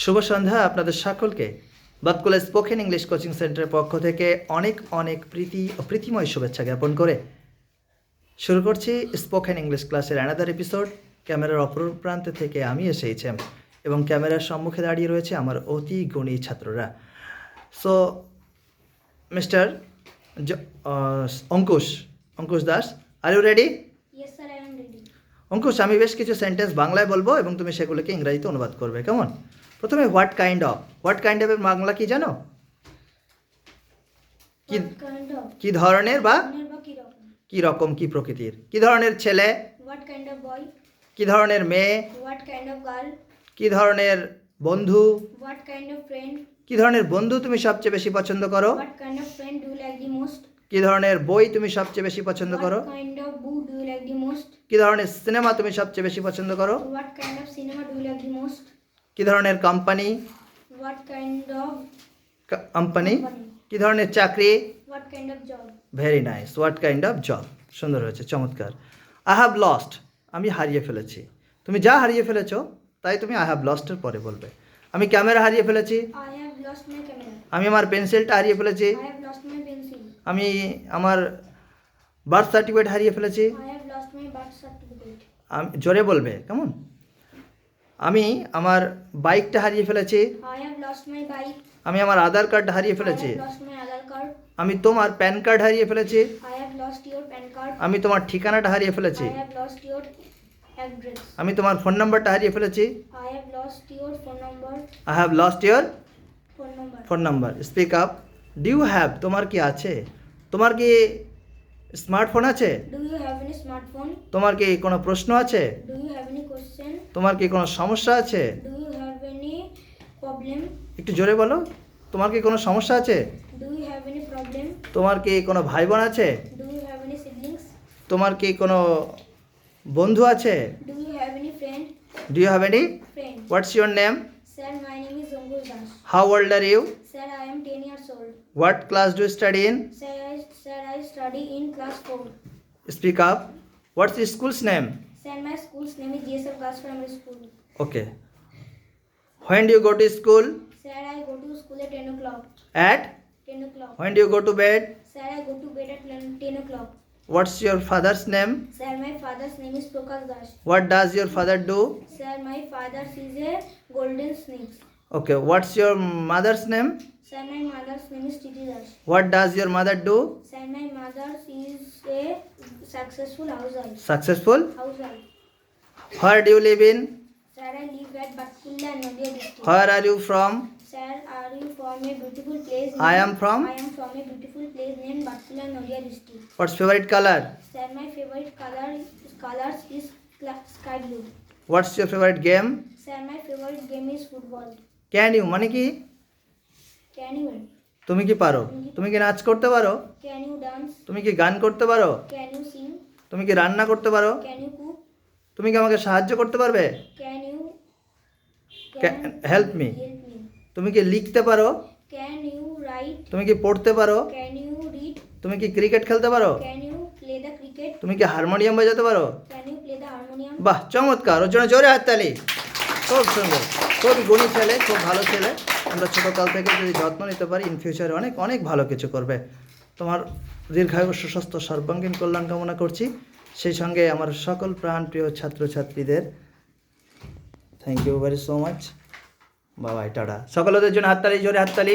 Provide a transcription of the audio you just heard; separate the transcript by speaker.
Speaker 1: শুভ সন্ধ্যা আপনাদের সকলকে। Batkula spoken English coaching সেন্টারের পক্ষ থেকে অনেক অনেক প্রীতি ও প্রীতিময় শুভেচ্ছা জ্ঞাপন করে। শুরু করছি স্পোকেন ইংলিশ ক্লাসের অ্যানাদার এপিসোড ক্যামেরার অপর প্রান্ত থেকে আমি এসেছি এবং ক্যামেরার সম্মুখে দাঁড়িয়ে রয়েছে আমার অতি গুণী ছাত্ররা। So mister Ankush Ankush Das are you ready. Ankush আমি বেশ কিছু সেন্টেন্স বাংলায় বলব এবং তুমি সেগুলোকে ইংরাজিতে অনুবাদ করবে কেমন? প্রথমে what kind of what kind অফের বাংলা কি জানো কি ধরনের বা
Speaker 2: কি রকম?
Speaker 1: কি প্রকৃতির কি ধরনের ছেলে? কি ধরনের মেয়ে? কি ধরনের বন্ধু? কি ধরনের বন্ধু তুমি সবচেয়ে বেশি পছন্দ করো? কি ধরনের বই তুমি সবচেয়ে বেশি পছন্দ করো? কি ধরনের সিনেমা তুমি সবচেয়ে বেশি পছন্দ করো কি ধরনের কোম্পানি কোম্পানি কি ধরনের চাকরি? Very nice what kind of job সুন্দর হয়েছে চমৎকার। আই হ্যাভ লস্ট আমি হারিয়ে ফেলেছি। তুমি যা হারিয়ে ফেলেছো তাই তুমি আই হ্যাভ লস্টের পরে বলবে। আমি ক্যামেরা হারিয়ে ফেলেছি. আমি আমার পেন্সিলটা হারিয়ে ফেলেছি. আমি আমার বার্থ সার্টিফিকেট হারিয়ে ফেলেছি। জোরে বলবে কেমন? আমি আমার বাইকটা হারিয়ে ফেলেছি
Speaker 2: I have lost my bike.
Speaker 1: আমি আমার আধার কার্ড হারিয়ে ফেলেছি
Speaker 2: have lost my Aadhaar card.
Speaker 1: আমি তোমার প্যান কার্ড হারিয়ে ফেলেছি
Speaker 2: I have lost your PAN card.
Speaker 1: আমি তোমার ঠিকানাটা হারিয়ে ফেলেছি
Speaker 2: I have lost your address.
Speaker 1: আমি তোমার ফোন নাম্বারটা হারিয়ে ফেলেছি
Speaker 2: I have lost your phone number.
Speaker 1: I have lost your phone number speak up do you have তোমার কি আছে তোমার কি স্মার্টফোন আছে
Speaker 2: Do you have any smartphone?
Speaker 1: তোমার কি কোনো প্রশ্ন আছে তোমার কি কোনো সমস্যা আছে? একটু জোরে বলো। তোমার কি কোনো সমস্যা আছে? তোমার কি কোনো ভাই বোন আছে তোমার কি কোনো বন্ধু আছে? Do you have any your name how old are you what class do study in speak up what's your school's name
Speaker 2: Send my school's name is GSM Girls Primary School.
Speaker 1: Okay. When do you go to school?
Speaker 2: Sir, I go to school at 10 o'clock.
Speaker 1: At?
Speaker 2: 10 o'clock.
Speaker 1: When do you go to bed?
Speaker 2: Sir, I go to bed at 10 o'clock.
Speaker 1: What's your father's name?
Speaker 2: Sir, my father's name is Prakash Das.
Speaker 1: What does your father do?
Speaker 2: Sir, my father sees a golden snake.
Speaker 1: Okay, what's your mother's name?
Speaker 2: Sir, my mother's name is Titi Das.
Speaker 1: What does your mother do?
Speaker 2: Sir, my mother is a successful housewife.
Speaker 1: Successful?
Speaker 2: Housewife.
Speaker 1: Where do you live in?
Speaker 2: Sir, I live at Batkulla, Nadia district.
Speaker 1: Where are you from?
Speaker 2: Sir, are you from a beautiful place?
Speaker 1: I am from?
Speaker 2: I am from a beautiful place named Batkulla, Nadia district.
Speaker 1: What's favorite color?
Speaker 2: Sir, my favorite color colors is sky blue.
Speaker 1: What's your favorite game?
Speaker 2: Sir, my favorite game is football.
Speaker 1: Can you মানে কি
Speaker 2: Can you
Speaker 1: তুমি কি পারো তুমি কি নাচ করতে পারো
Speaker 2: can you dance?
Speaker 1: তুমি কি গান করতে পারো
Speaker 2: Can you sing?
Speaker 1: তুমি কি রান্না করতে পারো
Speaker 2: Can you cook?
Speaker 1: তুমি কি আমাকে সাহায্য করতে পারবে help me.
Speaker 2: Help me.
Speaker 1: তুমি কি লিখতে পারো
Speaker 2: Can you write?
Speaker 1: তুমি কি পড়তে পারো
Speaker 2: Can you read?
Speaker 1: তুমি কি ক্রিকেট খেলতে পারো
Speaker 2: you play the cricket?
Speaker 1: তুমি কি হারমোনিয়াম বাজাতে পারো
Speaker 2: you play the harmonium?
Speaker 1: বাহ চমৎকার ওর জন্য জোরে হাততালি খুব সুন্দর খুব গুণী ছেলে, খুব ভালো ছেলে। আমরা ছোটোকাল থেকে যদি যত্ন নিতে পারি ইন ফিউচারে অনেক অনেক ভালো কিছু করবে। তোমার দীর্ঘায়ু, সুস্বাস্থ্য, সর্বাঙ্গীন কল্যাণ কামনা করছি। সেই সঙ্গে আমার সকল প্রাণ প্রিয় ছাত্রছাত্রীদের thank you very so much Babai, tata. সকলদের জন্য হাততালি, জোরে হাততালি।